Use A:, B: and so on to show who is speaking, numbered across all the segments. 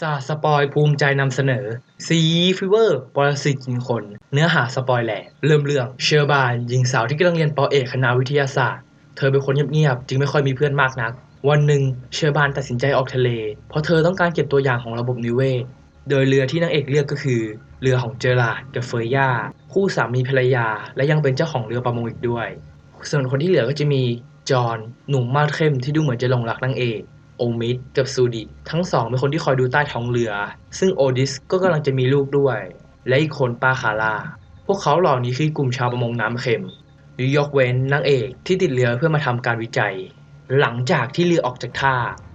A: ซาสปอยภูมิใจนำเสนอ ซีฟีเวอร์ปรสิตกินคน เนื้อหาสปอยแหลกเริ่มเรื่อง เชอร์บานหญิงสาวที่กำลังเรียนปอเอกคณะวิทยาศาสตร์ เธอเป็นคนเงียบๆ จึงไม่ค่อยมีเพื่อนมากนัก วันหนึ่งเชอร์บานตัดสินใจออกทะเล เพราะเธอต้องการเก็บตัวอย่างของระบบนิเวศ โดยเรือที่นางเอกเลือกก็คือ เรือของเจอราร์ดกับเฟยย่าคู่สามีภรรยา และยังเป็นเจ้าของเรือประมงอีกด้วย ส่วนคนที่เหลือก็จะมีจอห์นหนุ่มมาดเข้มที่ดูเหมือนจะหลงรักนางเอก โอมิดกับซูดิทั้งสองเป็นคนที่คอยดูใต้ท้องเรือ ซึ่งโอดิสก็กำลังจะมีลูกด้วย และอีกคนปาคาร่าพวกเขาเหล่านี้คือกลุ่มชาวประมงน้ำเค็มยกเว้นนางเอกที่ติดเรือเพื่อมาทำการวิจัย หลังจากที่เรือออกจากท่า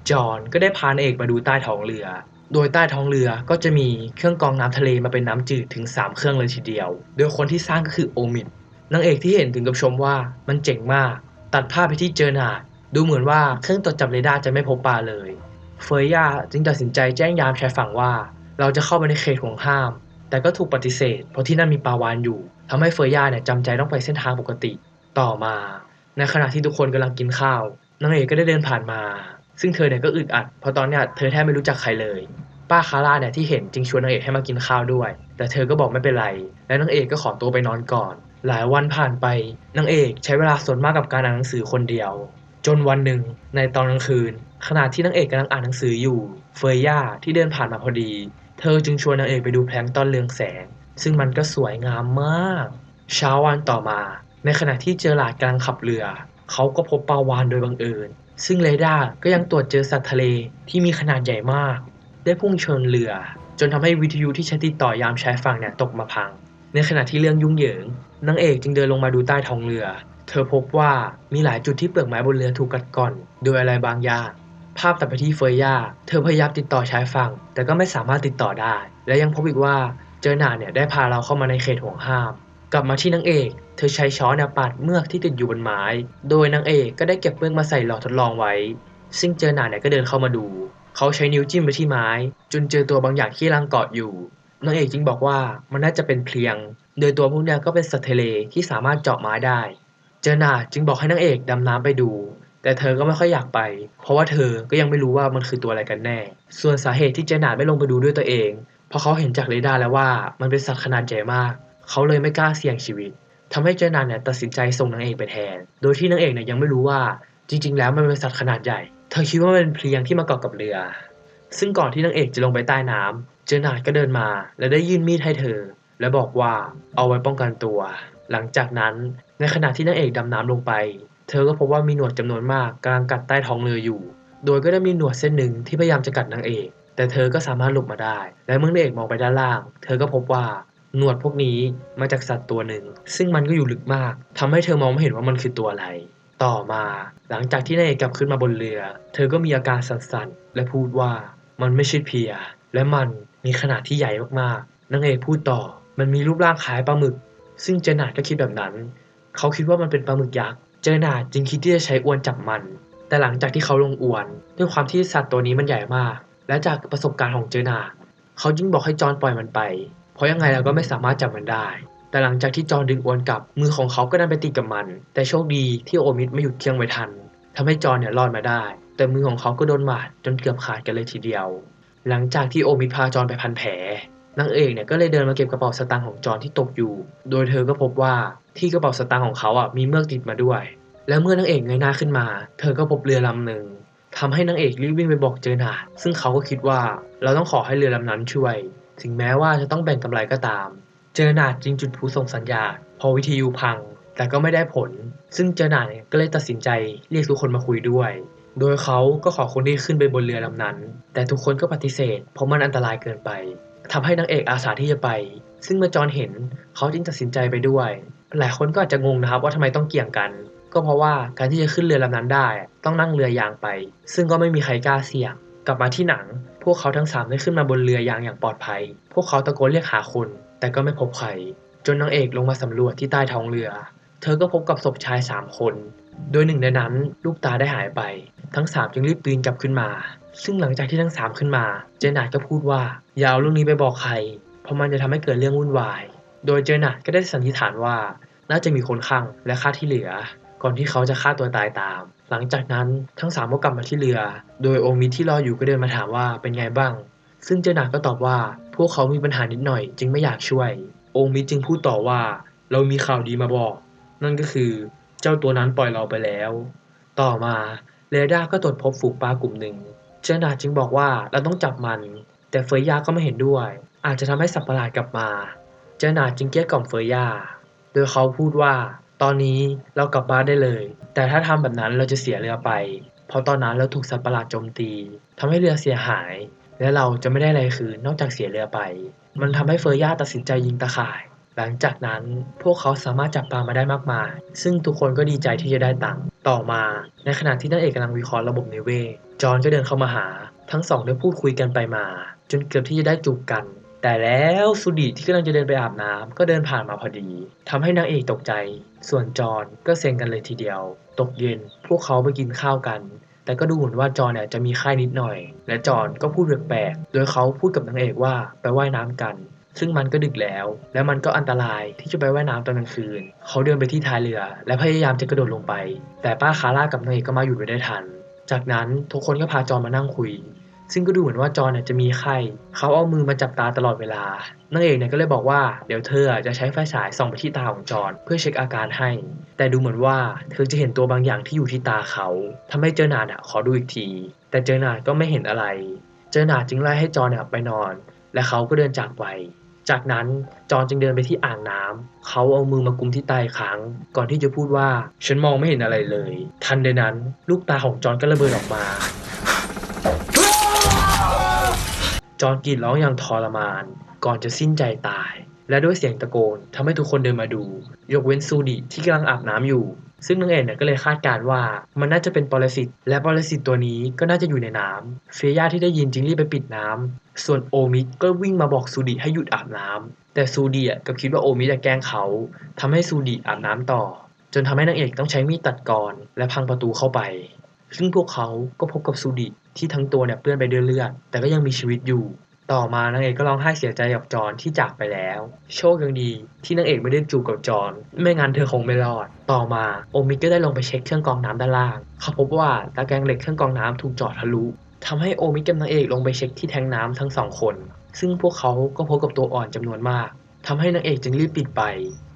A: จอห์นก็ได้พานางเอกมาดูใต้ท้องเรือ โดยใต้ท้องเรือก็จะมีเครื่องกรองน้ำทะเลมาเป็นน้ำจืดถึง 3 เครื่องเลยทีเดียว โดยคนที่สร้างก็คือโอมิดนางเอกที่เห็นถึงกับชมว่ามันเจ๋งมาก ตัดภาพไปที่เจอนา ดูเหมือนว่าเครื่องตรวจจับเรดาร์จะไม่พบปลาเลย เฟยยาจึงตัดสินใจแจ้งยามชายฝั่งว่า เราจะเข้าไปในเขตห่วงห้าม แต่ก็ถูกปฏิเสธ เพราะที่นั่นมีปลาวานอยู่ทำให้เฟยยาเนี่ยจำใจต้องไปเส้นทางปกติ ต่อมา ในขณะที่ทุกคนกำลังกินข้าวนางเอกก็ได้เดินผ่านมา ซึ่งเธอเนี่ยก็อึดอัด เพราะตอนเนี้ยเธอแทบไม่รู้จักใครเลยป้าคาร่าเนี่ยที่เห็นจึงชวนนางเอกให้มากินข้าวด้วย แต่เธอก็บอกไม่เป็นไร และนางเอกก็ขอตัวไปนอนก่อน หลายวันผ่านไปนางเอกใช้เวลาส่วนมากกับการอ่านหนังสือคนเดียว จนวันหนึ่งในตอนกลางคืน ขณะที่นางเอกกำลังอ่านหนังสืออยู่ เฟยย่าที่เดินผ่านมาพอดี เธอจึงชวนนางเอกไปดูแพลงตอนเรืองแสง ซึ่งมันก็สวยงามมาก เช้าวันต่อมา ในขณะที่เจอหลาดกำลังขับเรือ เขาก็พบปลาวานโดยบังเอิญ ซึ่งเรดาร์ก็ยังตรวจเจอสัตว์ทะเลที่มีขนาดใหญ่มาก ได้พุ่งชนเรือ จนทำให้วิทยุที่ใช้ติดต่อยามชายฝั่งเนี่ยตกมาพัง ในขณะที่เรื่องยุ่งเหยิงนางเอกจึงเดินลงมาดูใต้ท้องเรือ เธอพบว่ามีหลายจุดที่เปลือกไม้บนเรือถูกกัดก่อน โดยอะไรบางอย่าง ภาพตัดไปที่เฟยยาเธอพยายามติดต่อชายฝั่ง แต่ก็ไม่สามารถติดต่อได้ และยังพบอีกว่าเจอหนาเนี่ยได้พาเราเข้ามาในเขตห่วงห้าม กลับมาที่นางเอก เธอใช้ช้อนเนี่ยปาดเมือกที่ติดอยู่บนไม้ โดยนางเอกก็ได้เก็บเมือกมาใส่หลอดทดลองไว้ ซึ่งเจอหนาเนี่ยก็เดินเข้ามาดู เขาใช้นิ้วจิ้มไปที่ไม้ จนเจอตัวบางอย่างที่รังเกาะอยู่นางเอกจึงบอกว่ามันน่าจะเป็นเพลียง โดยตัวพวกเนี้ยก็เป็นสัตว์ทะเลที่สามารถเจาะไม้ได้ เจอหนาจึงบอกให้นางเอกดำน้ำไปดู แต่เธอก็ไม่ค่อยอยากไป เพราะว่าเธอก็ยังไม่รู้ว่ามันคือตัวอะไรกันแน่ ส่วนสาเหตุที่เจอหนาไม่ลงไปดูด้วยตัวเอง เพราะเขาเห็นจากเรดาร์แล้วว่ามันเป็นสัตว์ขนาดใหญ่มาก เขาเลยไม่กล้าเสี่ยงชีวิตทำให้เจอหนาเนี่ยตัดสินใจส่งนางเอกไปแทน โดยที่นางเอกเนี่ยยังไม่รู้ว่าจริง ๆ แล้วมันเป็นสัตว์ขนาดใหญ่ เธอคิดว่ามันเป็นเพลียงที่มาเกาะกับเรือ ซึ่งก่อนที่นางเอกจะลงไปใต้น้ำเจอหนาก็เดินมา และได้ยื่นมีดให้เธอ และบอกว่าเอาไว้ป้องกันตัว หลังจากนั้นในขณะที่นางเอกดำน้ำลงไป เธอก็พบว่ามีหนวดจำนวนมากกำลังกัดใต้ท้องเรืออยู่ โดยก็ได้มีหนวดเส้นหนึ่งที่พยายามจะกัดนางเอก แต่เธอก็สามารถหลบมาได้ และเมื่อนางเอกมองไปด้านล่าง เธอก็พบว่าหนวดพวกนี้มาจากสัตว์ตัวหนึ่ง ซึ่งมันก็อยู่ลึกมากทำให้เธอมองไม่เห็นว่ามันคือตัวอะไร ต่อมา หลังจากที่นางเอกกลับขึ้นมาบนเรือ เธอก็มีอาการสั่นๆ และพูดว่ามันไม่ใช่เพีย และมันมีขนาดที่ใหญ่มากๆนางเอกพูดต่อ มันมีรูปร่างคล้ายปลาหมึก ซึ่งเจนาดก็คิดแบบนั้น เขาคิดว่ามันเป็นปลาหมึกยักษ์ เจนาดจึงคิดที่จะใช้อวนจับมัน แต่หลังจากที่เขาลงอวน ด้วยความที่สัตว์ตัวนี้มันใหญ่มาก และจากประสบการณ์ของเจนาดเขาจึงบอกให้จอห์นปล่อยมันไป เพราะยังไงเราก็ไม่สามารถจับมันได้ แต่หลังจากที่จอห์นดึงอวนกลับ มือของเขาก็ดันไปติดกับมัน แต่โชคดีที่โอมิดไม่หยุดเครื่องไว้ทันทำให้จอห์นเนี่ยรอดมาได้ แต่มือของเขาก็โดนบาดจนเกือบขาดกันเลยทีเดียว หลังจากที่โอมิดพาจอห์นไปพันแผล นางเอกเนี่ยก็เลยเดินมาเก็บกระเป๋าสตางค์ของจอนที่ตกอยู่ โดยเธอก็พบว่าที่กระเป๋าสตางค์ของเขาอะมีเมือกติดมาด้วย และเมื่อนางเอกเงยหน้าขึ้นมา เธอก็พบเรือลำหนึ่งทำให้นางเอกรีบวิ่งไปบอกเจอหนาดซึ่งเขาก็คิดว่าเราต้องขอให้เรือลำนั้นช่วย ถึงแม้ว่าจะต้องแบ่งกำไรก็ตาม เจอหนาดจึงจุดพลุส่งสัญญาณพอวิทยุพัง แต่ก็ไม่ได้ผล ซึ่งเจอหนาดเนี่ยก็เลยตัดสินใจเรียกทุกคนมาคุยด้วย โดยเขาก็ขอคนที่ขึ้นไปบนเรือลำนั้น แต่ทุกคนก็ปฏิเสธ เพราะมันอันตรายเกินไป ทำให้นางเอกอาสาที่จะไป ซึ่งเมื่อจอนเห็นเขาจึงตัดสินใจไปด้วย หลายคนก็อาจจะงงนะครับว่าทำไมต้องเกี่ยงกัน ก็เพราะว่าการที่จะขึ้นเรือลำนั้นได้ ต้องนั่งเรือยางไป ซึ่งก็ไม่มีใครกล้าเสี่ยง กลับมาที่หนัง พวกเขาทั้งสามได้ขึ้นมาบนเรือยางอย่างปลอดภัย พวกเขาตะโกนเรียกหาคน แต่ก็ไม่พบใคร จนนางเอกลงมาสำรวจที่ใต้ท้องเรือ เธอก็พบกับศพชายสามคน โดยหนึ่งในนั้นลูกตาได้หายไป ทั้งสามจึงรีบปีนกลับขึ้นมา ซึ่งหลังจากที่ทั้งสามขึ้นมา เจนาร์ดก็พูดว่าอย่าเอาเรื่องนี้ไปบอกใคร เพราะมันจะทำให้เกิดเรื่องวุ่นวาย โดยเจนาร์ดก็ได้สันนิษฐานว่าน่าจะมีคนข้างและฆ่าที่เหลือ ก่อนที่เขาจะฆ่าตัวตายตาม หลังจากนั้นทั้งสามก็กลับมาที่เรือ โดยโอมิที่รออยู่ก็เดินมาถามว่าเป็นไงบ้าง ซึ่งเจอหนาก็ตอบว่า พวกเขามีปัญหานิดหน่อย จึงไม่อยากช่วย โอมิจึงพูดต่อว่า เรามีข่าวดีมาบอก นั่นก็คือเจ้าตัวนั้นปล่อยเราไปแล้ว ต่อมาเรดาร์ก็ตรวจพบฝูงปลากลุ่มหนึ่ง เจอหนาจึงบอกว่าเราต้องจับมัน แต่เฟยยาก็ไม่เห็นด้วย อาจจะทำให้สัตว์ประหลาดกลับมาเจอหนาจึงเกลี้ยกล่อมเฟยยา โดยเขาพูดว่า ตอนนี้เรากลับบ้านได้เลย แต่ถ้าทำแบบนั้นเราจะเสียเรือไป เพราะตอนนั้นเราถูกสัตว์ประหลาดโจมตีทำให้เรือเสียหาย และเราจะไม่ได้อะไรคืนนอกจากเสียเรือไป มันทำให้เฟยยาตัดสินใจยิงตะข่าย หลังจากนั้นพวกเขาสามารถจับปลามาได้มากมาย ซึ่งทุกคนก็ดีใจที่จะได้ตังค์ต่อมา ในขณะที่นางเอกกำลังวิเคราะห์ระบบนิเวศจอนก็เดินเข้ามาหา ทั้งสองได้พูดคุยกันไปมา จนเกือบที่จะได้จูบกัน แต่แล้วสุดิที่กำลังจะเดินไปอาบน้ำก็เดินผ่านมาพอดีทำให้นางเอกตกใจ ส่วนจอนก็เซ็งกันเลยทีเดียว ตกเย็นพวกเขาไปกินข้าวกันแต่ก็ดูเหมือนว่าจอนเนี่ยจะมีไข้นิดหน่อย และจอนก็พูดแปลกๆ โดยเขาพูดกับนางเอกว่าไปว่ายน้ำกัน ซึ่งมันก็ดึกแล้ว และมันก็อันตรายที่จะไปว่ายน้ำตอนกลางคืน เขาเดินไปที่ท้ายเรือ และพยายามจะกระโดดลงไป แต่ป้าคาร่ากับนางเอกก็มาอยู่ไว้ได้ทัน จากนั้นทุกคนก็พาจอห์นมานั่งคุย ซึ่งก็ดูเหมือนว่าจอห์นเนี่ยจะมีไข้ เขาเอามือมาจับตาตลอดเวลานางเอกเนี่ยก็เลยบอกว่าเดี๋ยวเธอจะใช้ไฟฉายส่องไปที่ตาของจอห์นเพื่อเช็คอาการให้ แต่ดูเหมือนว่าเธอจะเห็นตัวบางอย่างที่อยู่ที่ตาเขาทำให้เจอหนาดอะขอดูอีกที แต่เจอหนาดก็ไม่เห็นอะไร เจอหนาดจึงไล่ให้จอห์นเนี่ยไปนอน และเขาก็เดินจากไป จากนั้นจอนจึงเดินไปที่อ่างน้ำเขาเอามือมากุมที่ใต้ครั้งก่อนที่จะพูดว่า ฉันมองไม่เห็นอะไรเลย ทันใดนั้น ลูกตาของจอนก็ระเบิดออกมา จอนกรีดร้องอย่างทรมาน ก่อนจะสิ้นใจตาย และด้วยเสียงตะโกนทำให้ทุกคนเดินมาดู ยกเว้นซูดิที่กำลังอาบน้ำอยู่ ซึ่งนางเอกเนี่ยก็เลยคาดการว่ามันน่าจะเป็นปรสิตและปรสิตตัวนี้ก็น่าจะอยู่ในน้ำเฟีย่าที่ได้ยินจึงรีบไปปิดน้ำส่วนโอมิก็วิ่งมาบอกซูดิให้หยุดอาบน้ำแต่ซูดิอะก็คิดว่าโอมิจะแกล้งเขาทำให้ซูดิอาบน้ำต่อ จนทำให้นางเอกต้องใช้มีดตัดกรและพังประตูเข้าไป ซึ่งพวกเขาก็พบกับซูดิที่ทั้งตัวเนี่ยเปื้อนไปด้วยเลือดแต่ก็ยังมีชีวิตอยู่ ต่อมานางเอกก็ร้องไห้เสียใจกับจอนที่จากไปแล้ว โชคยังดีที่นางเอกไม่ได้จูบกับจอนไม่งั้นเธอคงไม่รอด ต่อมาโอมิก็ได้ลงไปเช็คเครื่องกรองน้ำด้านล่าง เขาพบว่าตะแกรงเหล็กเครื่องกรองน้ำถูกเจาะทะลุทำให้โอมิกับนางเอกลงไปเช็คที่แทงน้ำทั้งสองคน ซึ่งพวกเขาก็พบกับตัวอ่อนจำนวนมากทำให้นางเอกจึงรีบปิดไป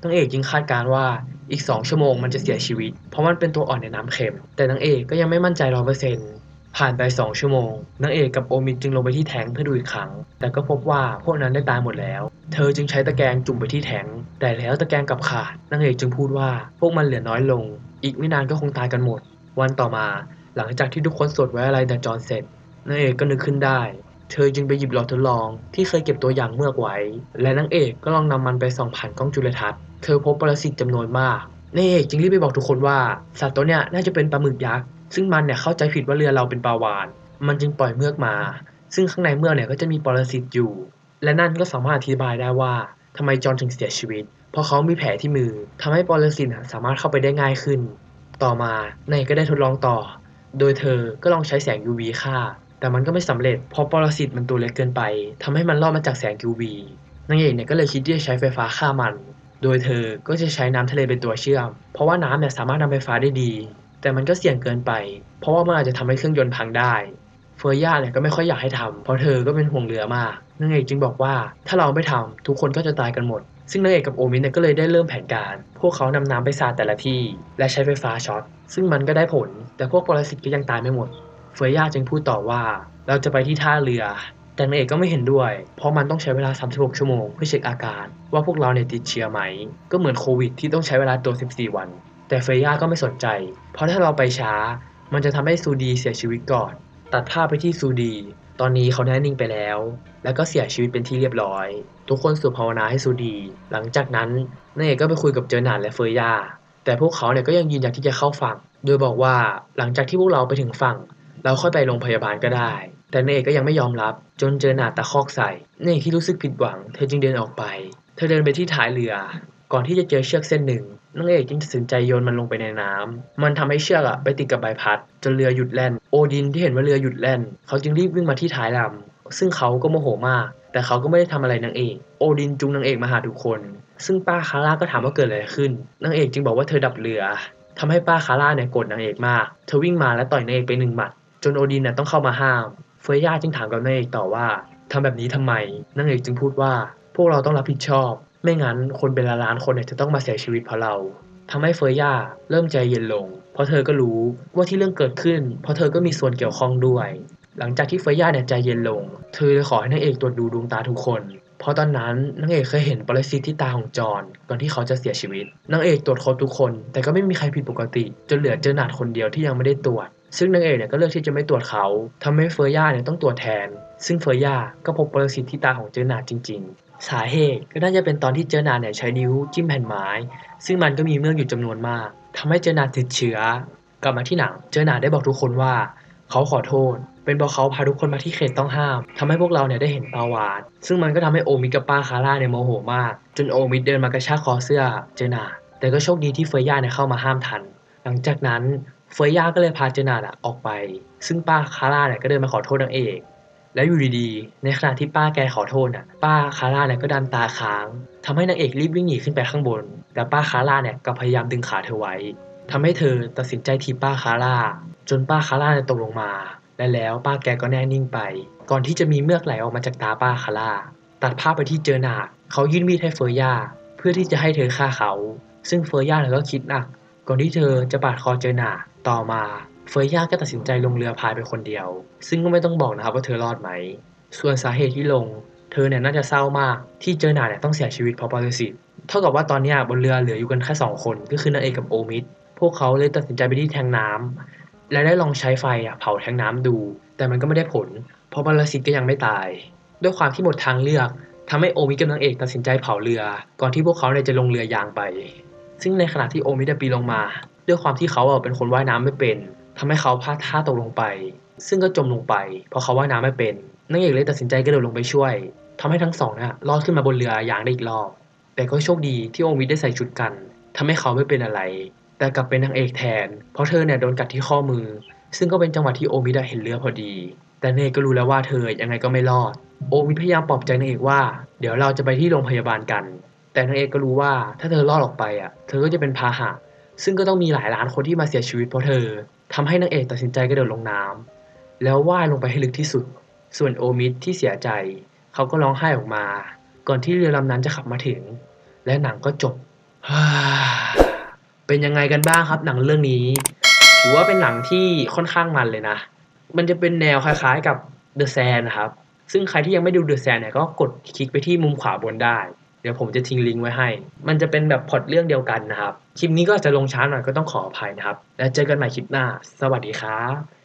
A: นางเอกจึงคาดการว่าอีก 2 ชั่วโมงมันจะเสียชีวิต เพราะมันเป็นตัวอ่อนในน้ำเค็ม แต่นางเอกก็ยังไม่มั่นใจร้อยเปอร์เซ็นต์ ผ่านไป2ชั่วโมงนางเอกกับโอมินจึงลงไปที่แทงเพื่อดูอีกครั้ง แต่ก็พบว่าพวกนั้นได้ตายหมดแล้ว เธอจึงใช้ตะแกรงจุ่มไปที่แทงแต่แล้วตะแกรงกลับขาดนางเอกจึงพูดว่าพวกมันเหลือน้อยลง อีกไม่นานก็คงตายกันหมด วันต่อมา หลังจากที่ทุกคนสวดไว้อะไรแต่จอนเสร็จนางเอกก็นึกขึ้นได้ เธอจึงไปหยิบหลอดทดลอง ที่เคยเก็บตัวอย่างเมือกไว้ และนางเอกก็ลองนำมันไปส่องผ่านกล้องจุลทรรศน์เธอพบปรสิตจำนวนมากนางเอกจึงรีบไปบอกทุกคนว่าสัตว์ตัวเนี้ยน่าจะเป็นปลาหมึกยักษ์ ซึ่งมันเนี่ยเข้าใจผิดว่าเรือเราเป็นปลาวาฬมันจึงปล่อยเมือกมา ซึ่งข้างในเมือกเนี่ยก็จะมีปรสิตอยู่ และนั่นก็สามารถอธิบายได้ว่าทำไมจอห์นถึงเสียชีวิต เพราะเขามีแผลที่มือทำให้ปรสิตสามารถเข้าไปได้ง่ายขึ้น ต่อมาในก็ได้ทดลองต่อ โดยเธอก็ลองใช้แสง UV ฆ่า แต่มันก็ไม่สำเร็จเพราะปรสิตมันตัวเล็กเกินไปทำให้มันรอดมาจากแสง UV นางเอกเนี่ยก็เลยคิดที่จะใช้ไฟฟ้าฆ่ามัน โดยเธอก็จะใช้น้ำทะเลเป็นตัวเชื่อม เพราะว่าน้ำเนี่ยสามารถนำไฟฟ้าได้ดี แต่มันก็เสี่ยงเกินไป เพราะว่ามันอาจจะทำให้เครื่องยนต์พังได้ เฟอร์ย่าเนี่ยก็ไม่ค่อยอยากให้ทำเพราะเธอก็เป็นห่วงเรือมากนางเอกจึงบอกว่าถ้าเราไม่ทำทุกคนก็จะตายกันหมด ซึ่งนางเอกกับโอมิเนี่ยก็เลยได้เริ่มแผนการ พวกเขานำน้ำไปสาดแต่ละที่ และใช้ไฟฟ้าช็อต ซึ่งมันก็ได้ผล แต่พวกปรสิตก็ยังตายไม่หมด เฟอร์ย่าจึงพูดต่อว่า เราจะไปที่ท่าเรือ แต่นางเอกก็ไม่เห็นด้วย เพราะมันต้องใช้เวลา 36 ชั่วโมงเพื่อเช็คอาการ ว่าพวกเราเนี่ยติดเชื้อไหม ก็เหมือนโควิดที่ต้องใช้เวลาตัว14 วัน แต่เฟย่าก็ไม่สนใจ เพราะถ้าเราไปช้า มันจะทำให้ซูดีเสียชีวิตก่อน ตัดภาพไปที่ซูดี ตอนนี้เขาแน่นิ่งไปแล้ว แล้วก็เสียชีวิตเป็นที่เรียบร้อย ทุกคนสวดภาวนาให้ซูดี หลังจากนั้นนางเอกก็ไปคุยกับเจอหนานและเฟย่า แต่พวกเขาเนี่ยก็ยังยืนยันที่จะเข้าฝั่ง โดยบอกว่าหลังจากที่พวกเราไปถึงฝั่ง เราค่อยไปโรงพยาบาลก็ได้ แต่นางเอกก็ยังไม่ยอมรับ จนเจอหนาตะคอกใส่นางเอกที่รู้สึกผิดหวัง เธอจึงเดินออกไป เธอเดินไปที่ท้ายเรือ ก่อนที่จะเจอเชือกเส้นหนึ่งนางเอกจึงตัดสินใจโยนมันลงไปในน้ำมันทำให้เชือกอะไปติดกับใบพัด จนเรือหยุดแล่น โอดินที่เห็นว่าเรือหยุดแล่น เขาจึงรีบวิ่งมาที่ท้ายลำซึ่งเขาก็โมโหมาก แต่เขาก็ไม่ได้ทำอะไรนางเอก โอดินจูงนางเอกมาหาทุกคน ซึ่งป้าคาร่าก็ถามว่าเกิดอะไรขึ้น นางเอกจึงบอกว่าเธอดับเรือทำให้ป้าคาร่าเนี่ยโกรธนางเอกมาก เธอวิ่งมาและต่อยนางเอกไปหนึ่งหมัด จนโอดินเนี่ยต้องเข้ามาห้าม เฟย่าจึงถามกับนางเอกต่อว่าทำแบบนี้ทำไม นางเอกจึงพูดว่า พวกเราต้องรับผิดชอบ ไม่งั้นคนเป็นล้านๆคนเนี่ยจะต้องมาเสียชีวิตเพราะเราทำให้เฟยย่าเริ่มใจเย็นลง เพราะเธอก็รู้ว่าที่เรื่องเกิดขึ้น เพราะเธอก็มีส่วนเกี่ยวข้องด้วย หลังจากที่เฟยย่าเนี่ยใจเย็นลง เธอเลยขอให้นางเอกตรวจดูดวงตาทุกคน เพราะตอนนั้นนางเอกเคยเห็นปรสิตที่ตาของจอนก่อนที่เขาจะเสียชีวิตนางเอกตรวจครบทุกคน แต่ก็ไม่มีใครผิดปกติ จนเหลือเจอหนาดคนเดียวที่ยังไม่ได้ตรวจ ซึ่งนางเอกเนี่ยก็เลือกที่จะไม่ตรวจเขาทำให้เฟยย่าเนี่ยต้องตรวจแทน ซึ่งเฟยย่าก็พบปรสิตที่ตาของเจอนาจริง ๆ สาเหตุก็น่าจะเป็นตอนที่เจอนาเนี่ยใช้นิ้วจิ้มแผ่นไม้ ซึ่งมันก็มีเมือกอยู่จำนวนมากทำให้เจอนาติดเชื้อ กลับมาที่หนัง เจอนาได้บอกทุกคนว่า เขาขอโทษ เป็นเพราะเขาพาทุกคนมาที่เขตต้องห้ามทำให้พวกเราเนี่ยได้เห็นปาวาฬซึ่งมันก็ทำให้โอมิกับป้าคาร่าเนี่ยโมโหมาก จนโอมิเดินมากระชากคอเสื้อเจอนาแต่ก็โชคดีที่เฟยย่าเนี่ยเข้ามาห้ามทัน หลังจากนั้น เฟยย่าก็เลยพาเจนาดอออกไป ซึ่งป้าคาร่าเนี่ยก็เดินมาขอโทษนางเอก แล้วอยู่ดีๆ ในขณะที่ป้าแกขอโทษน่ะ ป้าคาร่าเนี่ยก็ดันตาค้างทำให้นางเอกรีบวิ่งหนีขึ้นไปข้างบน แต่ป้าคาร่าเนี่ยก็พยายามดึงขาเธอไว้ทำให้เธอตัดสินใจทีบป้าคาร่า จนป้าคาร่าเนี่ยตกลงมา และแล้วป้าแกก็แน่นิ่งไป ก่อนที่จะมีเมือกไหลออกมาจากตาป้าคาร่า ตัดภาพไปที่เจอหนาเขายื่นมีดให้เฟอร์ย่า เพื่อที่จะให้เธอฆ่าเขา ซึ่งเฟอร์ย่าเนี่ยก็คิดหนัก ก่อนที่เธอจะปาดคอเจอหนาต่อมาเฟยย่าก็ตัดสินใจลงเรือพายไปคนเดียว ซึ่งก็ไม่ต้องบอกนะครับว่าเธอรอดไหม ส่วนสาเหตุที่ลง เธอเนี่ยน่าจะเศร้ามากที่เจอหนาเนี่ยต้องเสียชีวิตเพราะปรสิตเท่ากับว่าตอนนี้บนเรือเหลืออยู่กันแค่สองคนก็คือนางเอกกับโอมิดพวกเขาเลยตัดสินใจไปที่แทงน้ำและได้ลองใช้ไฟอะเผาแทงน้ำดู แต่มันก็ไม่ได้ผล เพราะปรสิตก็ยังไม่ตาย ด้วยความที่หมดทางเลือกทำให้โอมิดกับนางเอกตัดสินใจเผาเรือ ก่อนที่พวกเขาเนี่ยจะลงเรือยางไป ซึ่งในขณะที่โอมิดปีนลงมาด้วยความที่เขาเป็นคนว่ายน้ำไม่เป็นทำให้เขาพลาดท่าตกลงไป ซึ่งก็จมลงไป เพราะเขาว่ายน้ำไม่เป็นนางเอกเลยตัดสินใจกระโดดลงไปช่วยทำให้ทั้งสองนะรอดขึ้นมาบนเรือยางได้อีกรอบ แต่ก็โชคดีที่โอมิดได้ใส่ชุดกันทำให้เขาไม่เป็นอะไร แต่กลับเป็นนางเอกแทน เพราะเธอเนี่ยโดนกัดที่ข้อมือ ซึ่งก็เป็นจังหวะที่โอมิดเห็นเรือพอดี แต่เอกก็รู้แล้วว่าเธอยังไงก็ไม่รอด โอมิดพยายามปลอบใจนางเอกว่า เดี๋ยวเราจะไปที่โรงพยาบาลกัน แต่นางเอกก็รู้ว่าถ้าเธอรอดออกไปอะ เธอก็จะเป็นพาหะ ซึ่งก็ต้องมีหลายล้านคนที่มาเสียชีวิตเพราะเธอทำให้นางเอกตัดสินใจกระโดดลงน้ำแล้วว่ายลงไปให้ลึกที่สุด ส่วนโอมิดที่เสียใจ เขาก็ร้องไห้ออกมา ก่อนที่เรือลำนั้นจะขับมาถึง และหนังก็จบ เป็นยังไงกันบ้างครับ หนังเรื่องนี้ ถือว่าเป็นหนังที่ค่อนข้างมันเลยนะ มันจะเป็นแนวคล้ายๆกับ The Sand นะครับ ซึ่งใครที่ยังไม่ดู The Sand เนี่ยก็กดคลิกไปที่มุมขวาบนได้ เดี๋ยวผมจะทิ้งลิงก์ไว้ให้ มันจะเป็นแบบพอดเรื่องเดียวกันนะครับ คลิปนี้ก็อาจจะลงช้าหน่อยก็ต้องขออภัยนะครับ แล้วเจอกันใหม่คลิปหน้า สวัสดีครับ